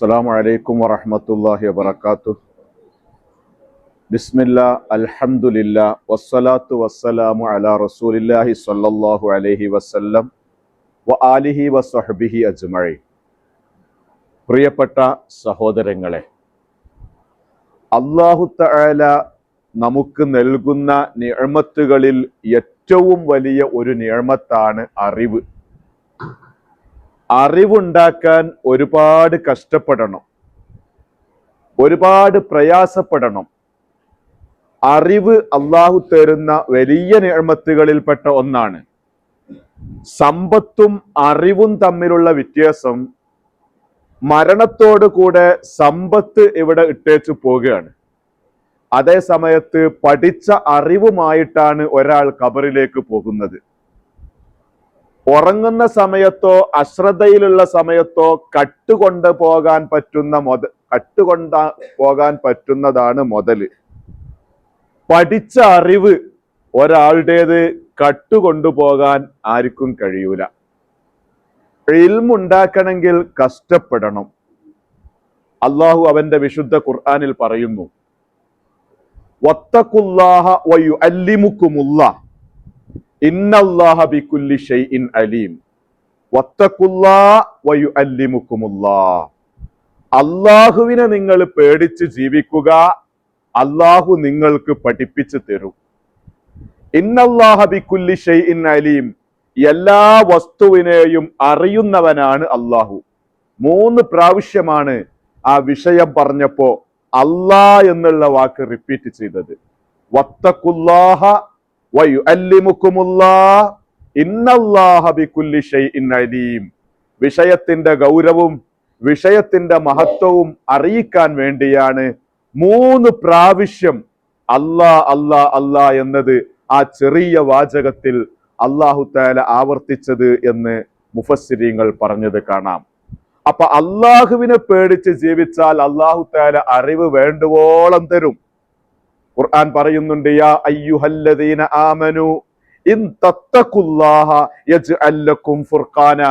السلام عليكم ورحمة الله وبركاته بسم الله الحمد لله والصلاة والسلام على رسول الله صلى الله عليه وسلم وآله وصحبه أجمعين പ്രിയപ്പെട്ട സഹോദരങ്ങളെ അള്ളാഹു തആല നമുക്ക് നൽകുന്ന നിഅമത്തുകളിൽ ഏറ്റവും വലിയ ഒരു നിഅമത്താണ് അറിവ് അറിവുണ്ടാക്കാൻ ഒരുപാട് കഷ്ടപ്പെടണം. ഒരുപാട് പ്രയാസപ്പെടണം. അറിവ് അള്ളാഹു തരുന്ന വലിയ നിഴമത്തുകളിൽപ്പെട്ട ഒന്നാണ്. സമ്പത്തും അറിവും തമ്മിലുള്ള വ്യത്യാസം മരണത്തോടു കൂടെ സമ്പത്ത് ഇവിടെ ഇട്ടേച്ചു പോവുകയാണ്. അതേ സമയത്ത് പഠിച്ച അറിവുമായിട്ടാണ് ഒരാൾ കബറിലേക്ക് പോകുന്നത്. ഉറങ്ങുന്ന സമയത്തോ അശ്രദ്ധയിലുള്ള സമയത്തോ കട്ടുകൊണ്ട് പോകാൻ പറ്റുന്ന മുത കട്ടുകൊണ്ട പോകാൻ പറ്റുന്നതാണ് മുതൽ. പഠിച്ച അറിവ് ഒരാളുടേത് കട്ടുകൊണ്ടുപോകാൻ ആർക്കും കഴിയൂല. ഇൽമുണ്ടാക്കണമെങ്കിൽ കഷ്ടപ്പെടണം. അള്ളാഹു അവന്റെ വിശുദ്ധ ഖുർആാനിൽ പറയുന്നു വത്തക്കുല്ലാഹ വയു അലീം. അള്ളാഹുവിനെ നിങ്ങൾ പേടിച്ച് ജീവിക്കുക അള്ളാഹു നിങ്ങൾക്ക് പഠിപ്പിച്ചു തരും. ഇന്നല്ലാഹബിക്കുല്ലി ബിക്കുല്ലി ഷൈഇൻ അലീം എല്ലാ വസ്തുവിനെയും അറിയുന്നവനാണ് അള്ളാഹു മൂന്ന് പ്രാവശ്യമാണ് ആ വിഷയം പറഞ്ഞപ്പോ അല്ലാ എന്നുള്ള വാക്ക് റിപ്പീറ്റ് ചെയ്തത്. വത്തക്കുല്ലാഹ വിഷയത്തിന്റെ ഗൗരവും വിഷയത്തിന്റെ മഹത്വവും അറിയിക്കാൻ വേണ്ടിയാണ് മൂന്ന് പ്രാവശ്യം അല്ലാ അല്ലാ അല്ലാ എന്നത് ആ ചെറിയ വാചകത്തിൽ അള്ളാഹു താല ആവർത്തിച്ചത് എന്ന് മുഫസ്സിരിങ്ങൾ പറഞ്ഞത് കാണാം. അപ്പൊ അള്ളാഹുവിനെ പേടിച്ച് ജീവിച്ചാൽ അള്ളാഹു താല അറിവ് വേണ്ടുവോളം തരും. ഖുർആൻ പറയുന്നുണ്ട് യാ അയ്യുഹല്ലദീന ആമനു ഇൻ തത്തഖുല്ലാഹ യജ്അൽ ഫുർഖാന.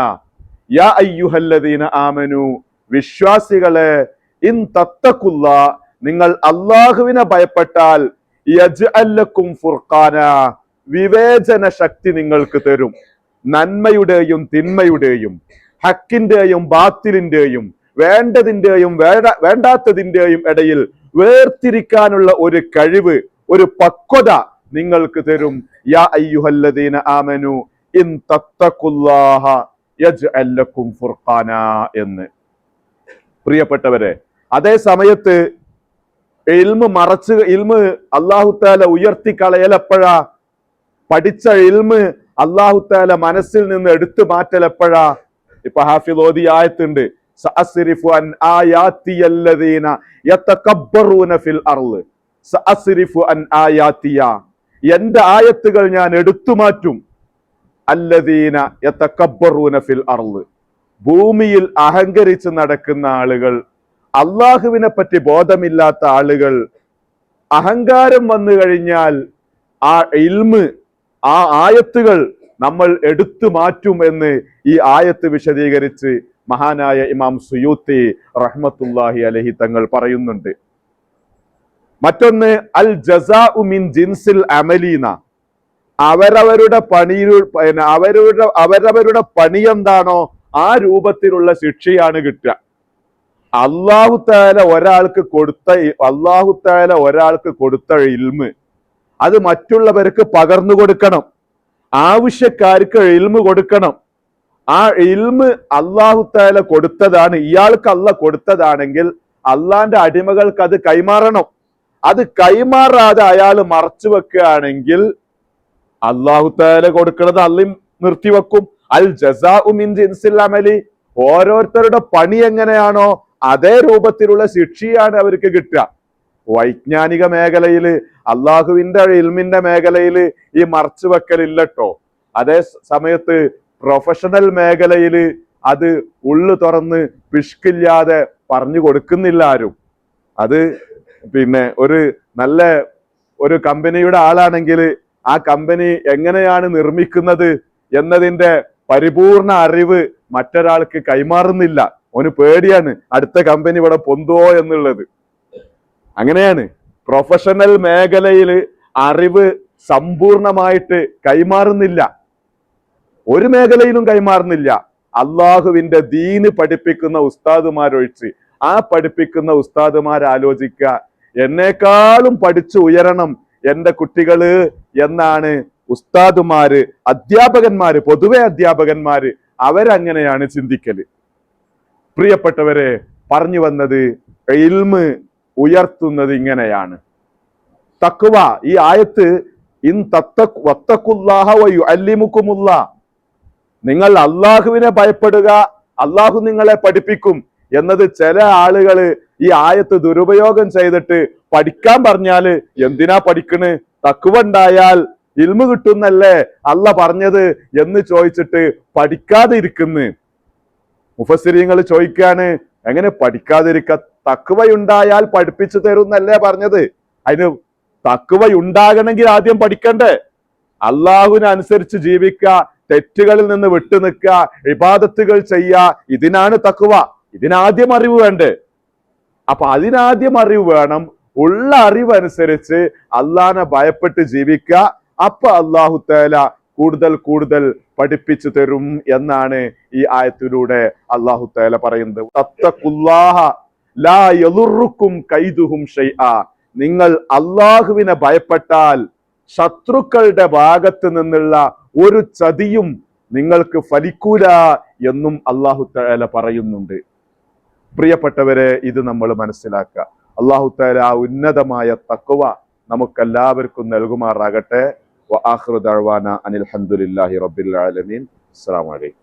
യാ അയ്യുഹല്ലദീന ആമനു വിശ്വാസികളെ ഇൻ തത്തഖുല്ല നിങ്ങൾ അള്ളാഹുവിനെ ഭയപ്പെട്ടാൽ യജ്അൽ ഫുർഖാന. വിവേചന ശക്തി നിങ്ങൾക്ക് തരും നന്മയുടെയും തിന്മയുടെയും ഹക്കിന്റെയും ബാത്തിലിന്റെയും വേണ്ടതിന്റെയും വേണ്ട വേണ്ടാത്തതിന്റെയും ഇടയിൽ വേർതിരിക്കാനുള്ള ഒരു കഴിവ് ഒരു പക്വത നിങ്ങൾക്ക് തരും. യാ അയ്യുഹല്ലദീന ആമനു ഇൻ തത്തഖുല്ലാഹ യജ്അൽ ലക്കും ഫുർഖാന എന്ന്. പ്രിയപ്പെട്ടവരെ അതേ സമയത്ത് ഇൽമ് മറച്ച് ഇൽമ് അള്ളാഹുത്താല ഉയർത്തി കളയലപ്പോഴാ പഠിച്ച ഇൽമ് അള്ളാഹുത്താല മനസ്സിൽ നിന്ന് എടുത്തു മാറ്റലപ്പോഴാ. ഇപ്പൊ ഹാഫിദ് ഓതി ആയത്തുണ്ട് യതകബ്ബറൂന ഫിൽ അർൾ. എന്റെ ആയത്തുകൾ ഞാൻ എടുത്തു മാറ്റും. അല്ലദീന യതകബ്ബറൂന ഫിൽ അർൾ. ഭൂമിയിൽ അഹങ്കരിച്ച് നടക്കുന്ന ആളുകൾ അള്ളാഹുവിനെ പറ്റി ബോധമില്ലാത്ത ആളുകൾ അഹങ്കാരം വന്നു കഴിഞ്ഞാൽ ആ ഇൽമ് ആ ആയത്തുകൾ നമ്മൾ എടുത്തു മാറ്റും എന്ന് ഈ ആയത്ത് വിശദീകരിച്ച് മഹാനായ ഇമാം സുയൂത്തി റഹ്മത്തുല്ലാഹി അലഹി തങ്ങൾ പറയുന്നുണ്ട്. മറ്റൊന്ന് അൽ ജസാ ഉമിൻ ജിൻസിൽ അമലീന. അവരവരുടെ പണി അവരുടെ അവരവരുടെ പണി എന്താണോ ആ രൂപത്തിലുള്ള ശിക്ഷയാണ് കിട്ടുക. അള്ളാഹു താല ഒരാൾക്ക് കൊടുത്ത അള്ളാഹു താല ഒരാൾക്ക് കൊടുത്ത ഇൽമ് അത് മറ്റുള്ളവർക്ക് പകർന്നു കൊടുക്കണം. ആവശ്യക്കാർക്ക് ഇൽമ് കൊടുക്കണം. ആ ഇൽമ് അള്ളാഹു താല കൊടുത്തതാണ് ഇയാൾക്ക് അല്ല കൊടുത്തതാണെങ്കിൽ അള്ളാന്റെ അടിമകൾക്ക് അത് കൈമാറണം. അത് കൈമാറാതെ അയാൾ മറച്ചു വെക്കുകയാണെങ്കിൽ അള്ളാഹു താല കൊടുക്കുന്നത് അള്ളിം നിർത്തിവെക്കും. അൽ ജസാ ഉമിൻ ജിൻസില്ലമലി ഓരോരുത്തരുടെ പണി എങ്ങനെയാണോ അതേ രൂപത്തിലുള്ള ശിക്ഷയാണ് അവർക്ക് കിട്ടുക. വൈജ്ഞാനിക മേഖലയിൽ അള്ളാഹുവിന്റെ ഇൽമിന്റെ മേഖലയിൽ ഈ മറച്ചു വെക്കലില്ലട്ടോ അതേ സമയത്ത് പ്രൊഫഷണൽ മേഖലയിൽ അത് ഉള്ളു തുറന്ന് പിഷ്കില്ലാതെ പറഞ്ഞു കൊടുക്കുന്നില്ല ആരും. അത് പിന്നെ ഒരു നല്ല ഒരു കമ്പനിയുടെ ആളാണെങ്കിൽ ആ കമ്പനി എങ്ങനെയാണ് നിർമ്മിക്കുന്നത് എന്നതിന്റെ പരിപൂർണ അറിവ് മറ്റൊരാൾക്ക് കൈമാറുന്നില്ല. ഓന് പേടിയാണ് അടുത്ത കമ്പനി ഇവിടെ പൊന്തുവോ എന്നുള്ളത്. അങ്ങനെയാണ്. പ്രൊഫഷണൽ മേഖലയിൽ അറിവ് സമ്പൂർണമായിട്ട് കൈമാറുന്നില്ല. ഒരു മേഖലയിലും കൈമാറുന്നില്ല. അള്ളാഹുവിന്റെ ദീന് പഠിപ്പിക്കുന്ന ഉസ്താദുമാരൊഴിച്ച് ആ പഠിപ്പിക്കുന്ന ഉസ്താദുമാർ ആലോചിക്കുക എന്നെക്കാളും പഠിച്ചു ഉയരണം എന്റെ കുട്ടികൾ എന്നാണ് ഉസ്താദുമാര് അധ്യാപകന്മാര് പൊതുവെ അധ്യാപകന്മാര് അവരങ്ങനെയാണ് ചിന്തിക്കൽ. പ്രിയപ്പെട്ടവരെ പറഞ്ഞു വന്നത് ഇൽമ് ഉയർത്തുന്നത് ഇങ്ങനെയാണ്. തക്കുവ ഈ ആയത്ത് ഇൻ തത്തക് വത്തക്കുല്ലാഹ വയു അല്ലിമുക്കുമുള്ള നിങ്ങൾ അള്ളാഹുവിനെ ഭയപ്പെടുക അള്ളാഹു നിങ്ങളെ പഠിപ്പിക്കും എന്നത് ചില ആളുകൾ ഈ ആയത്ത് ദുരുപയോഗം ചെയ്തിട്ട് പഠിക്കാൻ പറഞ്ഞാൽ എന്തിനാ പഠിക്കണ്? തക്കുവ ഉണ്ടായാൽ ഇൽമു കിട്ടുന്നല്ലേ അല്ല പറഞ്ഞത് എന്ന് ചോദിച്ചിട്ട് പഠിക്കാതെ ഇരിക്കുന്നു മുഫസിരിങ്ങൾ ചോദിക്കാണ് എങ്ങനെ പഠിക്കാതിരിക്ക? തക്കുവയുണ്ടായാൽ പഠിപ്പിച്ചു തരുന്നല്ലേ പറഞ്ഞത്? അതിന് തക്കുവയുണ്ടാകണമെങ്കിൽ ആദ്യം പഠിക്കണ്ടേ? അള്ളാഹുവിനനുസരിച്ച് ജീവിക്കുക തെറ്റുകളിൽ നിന്ന് വിട്ടുനിൽക്കുക ഇബാദത്തുകൾ ചെയ്യുക ഇതിനാണ് തക്കുവ ഇതിനാദ്യം അറിവ് വേണ്ടേ? അപ്പൊ അതിനാദ്യം അറിവ് വേണം. ഉള്ള അറിവനുസരിച്ച് അള്ളാഹിനെ ഭയപ്പെട്ട് ജീവിക്കുക. അപ്പൊ അള്ളാഹു തേല കൂടുതൽ കൂടുതൽ പഠിപ്പിച്ചു തരും എന്നാണ് ഈ ആയത്തിലൂടെ അള്ളാഹു തേല പറയുന്നത്. ലാ കൈതുഹും നിങ്ങൾ അള്ളാഹുവിനെ ഭയപ്പെട്ടാൽ ശത്രുക്കളുടെ ഭാഗത്ത് നിന്നുള്ള ഒരു ചതിയും നിങ്ങൾക്ക് ഫലിക്കൂല എന്നും അള്ളാഹു തആല പറയുന്നുണ്ട്. പ്രിയപ്പെട്ടവരെ ഇത് നമ്മൾ മനസ്സിലാക്കുക. അള്ളാഹു തആല ആ ഉന്നതമായ തക്കവ നമുക്കെല്ലാവർക്കും നൽകുമാറാകട്ടെ. അനിൽ റബ്ബിൽ ആലമീൻ. അസ്സലാമു അലൈക്കും.